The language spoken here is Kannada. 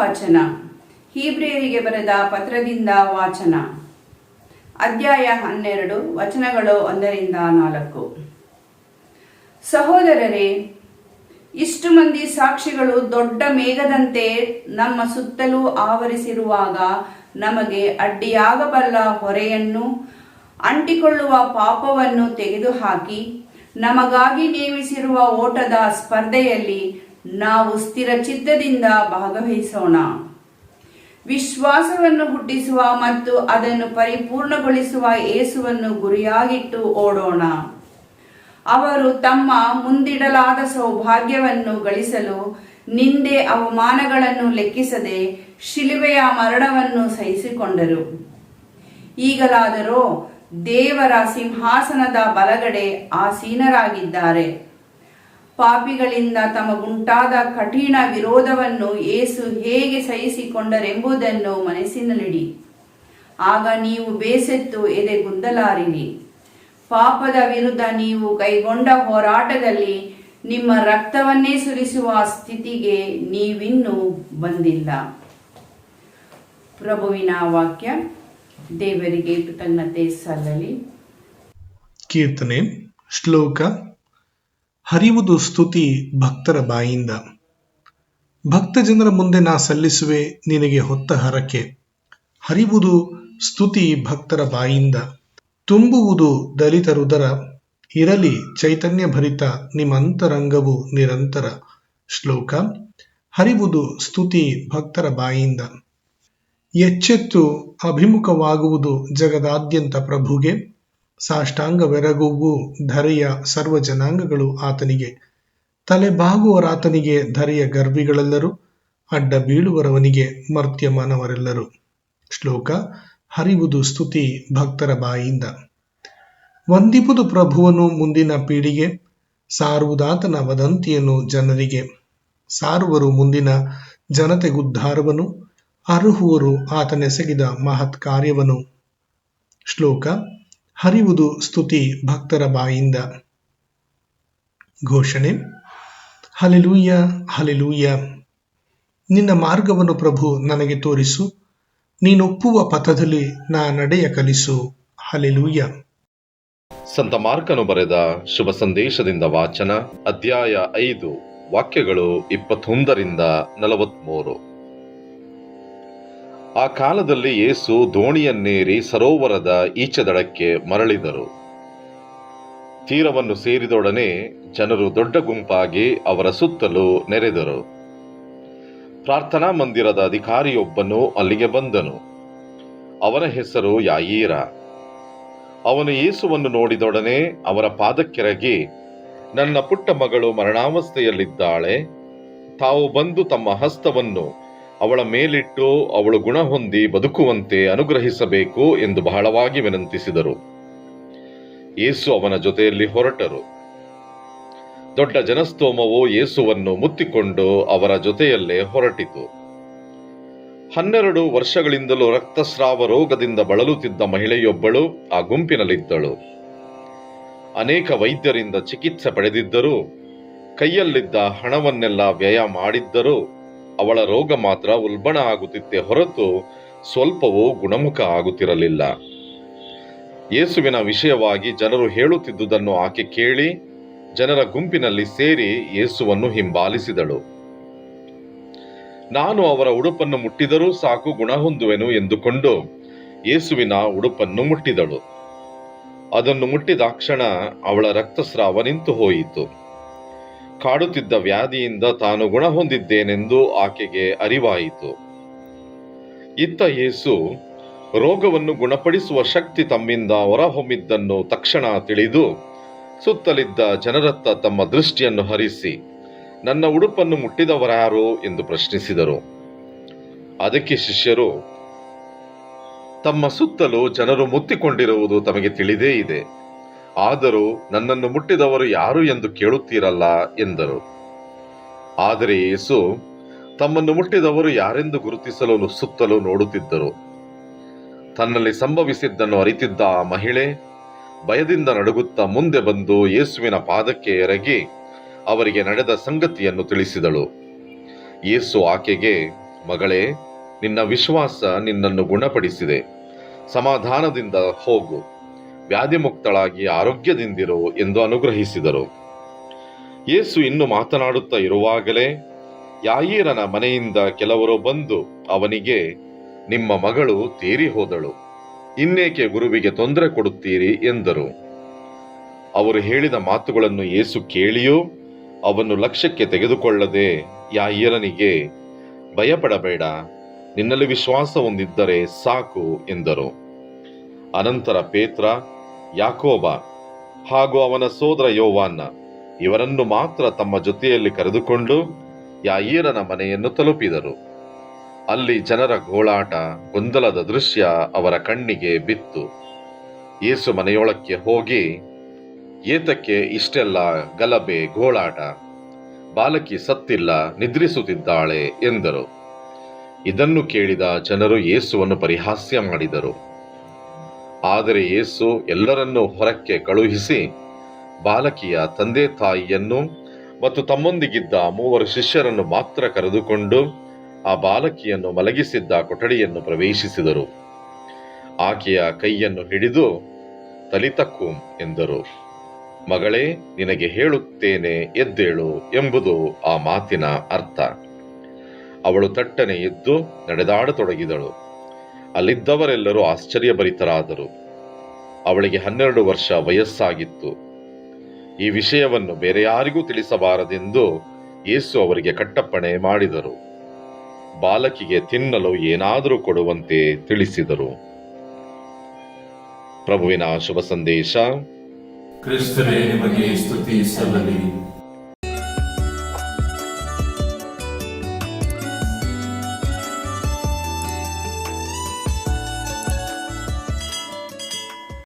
ವಚನ. ಹೀಬ್ರಿಯರಿಗೆ ಬರೆದ ಪತ್ರದಿಂದ ವಾಚನ. ಅಧ್ಯಾಯ ಹನ್ನೆರಡು, ವಚನಗಳು ಒಂದರಿಂದ ನಾಲ್ಕು. ಸಹೋದರರೇ, ಇಷ್ಟು ಮಂದಿ ಸಾಕ್ಷಿಗಳು ದೊಡ್ಡ ಮೇಘದಂತೆ ನಮ್ಮ ಸುತ್ತಲೂ ಆವರಿಸಿರುವಾಗ ನಮಗೆ ಅಡ್ಡಿಯಾಗಬಲ್ಲ ಹೊರೆಯನ್ನು ಅಂಟಿಕೊಳ್ಳುವ ಪಾಪವನ್ನು ತೆಗೆದುಹಾಕಿ, ನಮಗಾಗಿ ನೇಮಿಸಿರುವ ಓಟದ ಸ್ಪರ್ಧೆಯಲ್ಲಿ ನಾವು ಸ್ಥಿರ ಚಿತ್ತದಿಂದ ಭಾಗವಹಿಸೋಣ. ವಿಶ್ವಾಸವನ್ನು ಹುಟ್ಟಿಸುವ ಮತ್ತು ಅದನ್ನು ಪರಿಪೂರ್ಣಗೊಳಿಸುವ ಏಸುವನ್ನು ಗುರಿಯಾಗಿಟ್ಟು ಓಡೋಣ. ಅವರು ತಮ್ಮ ಮುಂದಿಡಲಾದ ಸೌಭಾಗ್ಯವನ್ನು ಗಳಿಸಲು ನಿಂದೆ ಅವಮಾನಗಳನ್ನು ಲೆಕ್ಕಿಸದೆ ಶಿಲುಬೆಯ ಮರಣವನ್ನು ಸಹಿಸಿಕೊಂಡರು. ಈಗಲಾದರೂ ದೇವರ ಸಿಂಹಾಸನದ ಬಲಗಡೆ ಆಸೀನರಾಗಿದ್ದಾರೆ. ಪಾಪಿಗಳಿಂದ ತಮಗುಂಟಾದ ಕಠಿಣ ವಿರೋಧವನ್ನು ಏಸು ಹೇಗೆ ಸಹಿಸಿಕೊಂಡರೆಂಬುದನ್ನು ಮನಸ್ಸಿನಲ್ಲಿಡಿ. ಆಗ ನೀವು ಬೇಸೆತ್ತು ಎದೆಗುಂದಲಾರಿರಿ ಪಾಪದ ವಿರುದ್ಧ ನೀವು ಕೈಗೊಂಡ ಹೋರಾಟದಲ್ಲಿ ನಿಮ್ಮ ರಕ್ತವನ್ನೇ ಸುರಿಸುವ ಸ್ಥಿತಿಗೆ ನೀವಿನ್ನೂ ಬಂದಿಲ್ಲ. ಪ್ರಭುವಿನ ವಾಕ್ಯ, ದೇವರಿಗೆ ಕೃತಜ್ಞತೆ ಸಲ್ಲಲಿ. ಕೀರ್ತನೆ, ಶ್ಲೋಕ ಹರಿವುದು ಸ್ತುತಿ ಭಕ್ತರ ಬಾಯಿಂದ. ಭಕ್ತ ಜನರ ಮುಂದೆ ನಾ ಸಲ್ಲಿಸುವೆ ನಿನಗೆ ಹೊತ್ತ ಹರಕೆ. ಹರಿವುದು ಸ್ತುತಿ ಭಕ್ತರ ಬಾಯಿಂದ. ತುಂಬುವುದು ದಲಿತರುದರ ಇರಲಿ ಚೈತನ್ಯ ಭರಿತ ನಿಮ್ಮಂತರಂಗವು ನಿರಂತರ. ಶ್ಲೋಕ, ಹರಿವುದು ಸ್ತುತಿ ಭಕ್ತರ ಬಾಯಿಂದ. ಎಚ್ಚೆತ್ತು ಅಭಿಮುಖವಾಗುವುದು ಜಗದಾದ್ಯಂತ ಪ್ರಭುಗೆ. ಸಾಷ್ಟಾಂಗವೆರಗುವು ಧರೆಯ ಸರ್ವ ಜನಾಂಗಗಳು ಆತನಿಗೆ. ತಲೆ ಬಾಗುವರಾತನಿಗೆ ಧರೆಯ ಗರ್ವಿಗಳೆಲ್ಲರೂ, ಅಡ್ಡ ಬೀಳುವರವನಿಗೆ ಮರ್ತ್ಯ ಮಾನವರೆಲ್ಲರೂ ಶ್ಲೋಕ, ಹರಿವುದು ಸ್ತುತಿ ಭಕ್ತರ ಬಾಯಿಂದ. ವಂದಿಪುದು ಪ್ರಭುವನು ಮುಂದಿನ ಪೀಳಿಗೆ, ಸಾರುವುದಾತನ ವದಂತಿಯನ್ನು ಜನರಿಗೆ. ಸಾರುವರು ಮುಂದಿನ ಜನತೆಗುದ್ಧಾರವನು, ಅರುಹುವರು ಆತನೆಸಗಿದ ಮಹತ್ ಕಾರ್ಯವನು ಶ್ಲೋಕ ಹರಿವುದು ಸ್ತುತಿ ಭಕ್ತರ ಬಾಯಿಂದ. ಘೋಷಣೆ ಹಲೆಲೂಯ ಹಲೆಲೂಯ ನಿನ್ನ ಮಾರ್ಗವನ್ನು ಪ್ರಭು ನನಗೆ ತೋರಿಸು, ನೀನೊಪ್ಪುವ ಪಥದಲ್ಲಿ ನಾ ನಡೆಯ ಕಲಿಸು ಹಲೆಲೂಯ ಸಂತ ಮಾರ್ಕನು ಬರೆದ ಶುಭ ಸಂದೇಶದಿಂದ ವಾಚನ ಅಧ್ಯಾಯ ಐದು, ವಾಕ್ಯಗಳು ಇಪ್ಪತ್ತೊಂದರಿಂದ ನಲವತ್ಮೂರು. ಆ ಕಾಲದಲ್ಲಿ ಯೇಸು ದೋಣಿಯನ್ನೇರಿ ಸರೋವರದ ಈಚದಡಕ್ಕೆ ಮರಳಿದರು. ತೀರವನ್ನು ಸೇರಿದೊಡನೆ ಜನರು ದೊಡ್ಡ ಗುಂಪಾಗಿ ಅವರ ಸುತ್ತಲೂ ನೆರೆದರು. ಪ್ರಾರ್ಥನಾ ಮಂದಿರದ ಅಧಿಕಾರಿಯೊಬ್ಬನು ಅಲ್ಲಿಗೆ ಬಂದನು. ಅವನ ಹೆಸರು ಯಾಯೀರ. ಅವನು ಯೇಸುವನ್ನು ನೋಡಿದೊಡನೆ ಅವರ ಪಾದಕ್ಕೆರಗಿ, ನನ್ನ ಪುಟ್ಟ ಮಗಳು ಮರಣಾವಸ್ಥೆಯಲ್ಲಿದ್ದಾಳೆ, ತಾವು ಬಂದು ತಮ್ಮ ಹಸ್ತವನ್ನು ಅವಳ ಮೇಲಿಟ್ಟು ಅವಳು ಗುಣ ಹೊಂದಿ ಬದುಕುವಂತೆ ಅನುಗ್ರಹಿಸಬೇಕು ಎಂದು ಬಹಳವಾಗಿ ವಿನಂತಿಸಿದರು. ಯೇಸು ಅವನ ಜೊತೆಯಲ್ಲಿ ಹೊರಟರು. ದೊಡ್ಡ ಜನಸ್ತೋಮವು ಯೇಸುವನ್ನು ಮುತ್ತಿಕೊಂಡು ಅವರ ಜೊತೆಯಲ್ಲೇ ಹೊರಟಿತು. ಹನ್ನೆರಡು ವರ್ಷಗಳಿಂದಲೂ ರಕ್ತಸ್ರಾವ ರೋಗದಿಂದ ಬಳಲುತ್ತಿದ್ದ ಮಹಿಳೆಯೊಬ್ಬಳು ಆ ಗುಂಪಿನಲ್ಲಿದ್ದಳು. ಅನೇಕ ವೈದ್ಯರಿಂದ ಚಿಕಿತ್ಸೆ ಪಡೆದಿದ್ದರೂ ಕೈಯಲ್ಲಿದ್ದ ಹಣವನ್ನೆಲ್ಲ ವ್ಯಯ ಮಾಡಿದ್ದರೂ ಅವಳ ರೋಗ ಮಾತ್ರ ಉಲ್ಬಣ ಆಗುತ್ತಿತ್ತೆ ಹೊರತು ಸ್ವಲ್ಪವೂ ಗುಣಮುಖ ಆಗುತ್ತಿರಲಿಲ್ಲ. ಯೇಸುವಿನ ವಿಷಯವಾಗಿ ಜನರು ಹೇಳುತ್ತಿದ್ದುದನ್ನು ಆಕೆ ಕೇಳಿ ಜನರ ಗುಂಪಿನಲ್ಲಿ ಸೇರಿ ಯೇಸುವನ್ನು ಹಿಂಬಾಲಿಸಿದಳು. ನಾನು ಅವರ ಉಡುಪನ್ನು ಮುಟ್ಟಿದರೂ ಸಾಕು ಗುಣ ಹೊಂದುವೆನು ಎಂದುಕೊಂಡು ಯೇಸುವಿನ ಉಡುಪನ್ನು ಮುಟ್ಟಿದಳು. ಅದನ್ನು ಮುಟ್ಟಿದಾಕ್ಷಣ ಅವಳ ರಕ್ತಸ್ರಾವ ನಿಂತು ಹೋಯಿತು. ಕಾಡುತ್ತಿದ್ದ ವ್ಯಾಧಿಯಿಂದ ತಾನು ಗುಣ ಹೊಂದಿದ್ದೇನೆಂದು ಆಕೆಗೆ ಅರಿವಾಯಿತು. ಇತ್ತ ಯೇಸು ರೋಗವನ್ನು ಗುಣಪಡಿಸುವ ಶಕ್ತಿ ತಮ್ಮಿಂದ ಹೊರಹೊಮ್ಮಿದ್ದನ್ನು ತಕ್ಷಣ ತಿಳಿದು ಸುತ್ತಲಿದ್ದ ಜನರತ್ತ ತಮ್ಮ ದೃಷ್ಟಿಯನ್ನು ಹರಿಸಿ, ನನ್ನ ಉಡುಪನ್ನು ಮುಟ್ಟಿದವರಾರು ಎಂದು ಪ್ರಶ್ನಿಸಿದರು. ಅದಕ್ಕೆ ಶಿಷ್ಯರು, ತಮ್ಮ ಸುತ್ತಲೂ ಜನರು ಮುತ್ತಿಕೊಂಡಿರುವುದು ತಮಗೆ ತಿಳಿದೇ ಇದೆ. ಆದರೂ ನನ್ನನ್ನು ಮುಟ್ಟಿದವರು ಯಾರು ಎಂದು ಕೇಳುತ್ತೀರಲ್ಲ ಎಂದರು. ಆದರೆ ಯೇಸು ತಮ್ಮನ್ನು ಮುಟ್ಟಿದವರು ಯಾರೆಂದು ಗುರುತಿಸಲು ಸುತ್ತಲೂ ನೋಡುತ್ತಿದ್ದರು. ತನ್ನಲ್ಲಿ ಸಂಭವಿಸಿದ್ದನ್ನು ಅರಿತಿದ್ದ ಆ ಮಹಿಳೆ ಭಯದಿಂದ ನಡುಗುತ್ತಾ ಮುಂದೆ ಬಂದು ಯೇಸುವಿನ ಪಾದಕ್ಕೆ ಎರಗಿ ಅವರಿಗೆ ನಡೆದ ಸಂಗತಿಯನ್ನು ತಿಳಿಸಿದಳು. ಯೇಸು ಆಕೆಗೆ, ಮಗಳೇ, ನಿನ್ನ ವಿಶ್ವಾಸ ನಿನ್ನನ್ನು ಗುಣಪಡಿಸಿದೆ. ಸಮಾಧಾನದಿಂದ ಹೋಗು. ವ್ಯಾಧಿಮುಕ್ತಳಾಗಿ ಆರೋಗ್ಯದಿಂದಿರು ಎಂದು ಅನುಗ್ರಹಿಸಿದರು. ಯೇಸು ಇನ್ನು ಮಾತನಾಡುತ್ತಾ ಇರುವಾಗಲೇ, ಯಾಯೀರನ ಮನೆಯಿಂದ ಕೆಲವರು ಬಂದು ಅವನಿಗೆ, ನಿಮ್ಮ ಮಗಳು ತೀರಿ ಹೋದಳು, ಇನ್ನೇಕೆ ಗುರುವಿಗೆ ತೊಂದರೆ ಕೊಡುತ್ತೀರಿ ಎಂದರು. ಅವರು ಹೇಳಿದ ಮಾತುಗಳನ್ನು ಯೇಸು ಕೇಳಿಯೋ, ಅವನ್ನು ಲಕ್ಷ್ಯಕ್ಕೆ ತೆಗೆದುಕೊಳ್ಳದೆ ಯಾಯೀರನಿಗೆ, ಭಯಪಡಬೇಡ, ನಿನ್ನಲ್ಲಿ ವಿಶ್ವಾಸ ಹೊಂದಿದ್ದರೆ ಸಾಕು ಎಂದರು. ಅನಂತರ ಪೇತ್ರ ಯಾಕೋಬ ಹಾಗೂ ಅವನ ಸೋದರ ಯೋವಾನ್ನ, ಇವರನ್ನು ಮಾತ್ರ ತಮ್ಮ ಜೊತೆಯಲ್ಲಿ ಕರೆದುಕೊಂಡು ಯಾಯೀರನ ಮನೆಯನ್ನು ತಲುಪಿದರು. ಅಲ್ಲಿ ಜನರ ಗೋಳಾಟ, ಗೊಂದಲದ ದೃಶ್ಯ ಅವರ ಕಣ್ಣಿಗೆ ಬಿತ್ತು. ಏಸು ಮನೆಯೊಳಕ್ಕೆ ಹೋಗಿ, ಏತಕ್ಕೆ ಇಷ್ಟೆಲ್ಲ ಗಲಭೆ, ಗೋಳಾಟ, ಬಾಲಕಿ ಸತ್ತಿಲ್ಲ, ನಿದ್ರಿಸುತ್ತಿದ್ದಾಳೆ ಎಂದರು. ಇದನ್ನು ಕೇಳಿದ ಜನರು ಯೇಸುವನ್ನು ಪರಿಹಾಸ್ಯ ಮಾಡಿದರು. ಆದರೆ ಯೇಸು ಎಲ್ಲರನ್ನೂ ಹೊರಕ್ಕೆ ಕಳುಹಿಸಿ, ಬಾಲಕಿಯ ತಂದೆ ತಾಯಿಯನ್ನು ಮತ್ತು ತಮ್ಮೊಂದಿಗಿದ್ದ ಮೂವರು ಶಿಷ್ಯರನ್ನು ಮಾತ್ರ ಕರೆದುಕೊಂಡು ಆ ಬಾಲಕಿಯನ್ನು ಮಲಗಿಸಿದ್ದ ಕೊಠಡಿಯನ್ನು ಪ್ರವೇಶಿಸಿದರು. ಆಕೆಯ ಕೈಯನ್ನು ಹಿಡಿದು ತಲಿತಕ್ಕೂಂ ಎಂದರು. ಮಗಳೇ, ನಿನಗೆ ಹೇಳುತ್ತೇನೆ, ಎದ್ದೇಳು ಎಂಬುದು ಆ ಮಾತಿನ ಅರ್ಥ. ಅವಳು ತಟ್ಟನೆ ಎದ್ದು ನಡೆದಾಡತೊಡಗಿದಳು. ಅಲ್ಲಿದ್ದವರೆಲ್ಲರೂ ಆಶ್ಚರ್ಯಭರಿತರಾದರು. ಅವಳಿಗೆ ಹನ್ನೆರಡು ವರ್ಷ ವಯಸ್ಸಾಗಿತ್ತು. ಈ ವಿಷಯವನ್ನು ಬೇರೆ ಯಾರಿಗೂ ತಿಳಿಸಬಾರದೆಂದು ಯೇಸು ಅವರಿಗೆ ಕಟ್ಟಪ್ಪಣೆ ಮಾಡಿದರು. ಬಾಲಕಿಗೆ ತಿನ್ನಲು ಏನಾದರೂ ಕೊಡುವಂತೆ ತಿಳಿಸಿದರು. ಪ್ರಭುವಿನ ಶುಭ ಸಂದೇಶ. ಕ್ರಿಸ್ತರೇ ನಿಮಗೆ ಸ್ತುತಿ ಸಲ್ಲಲಿ.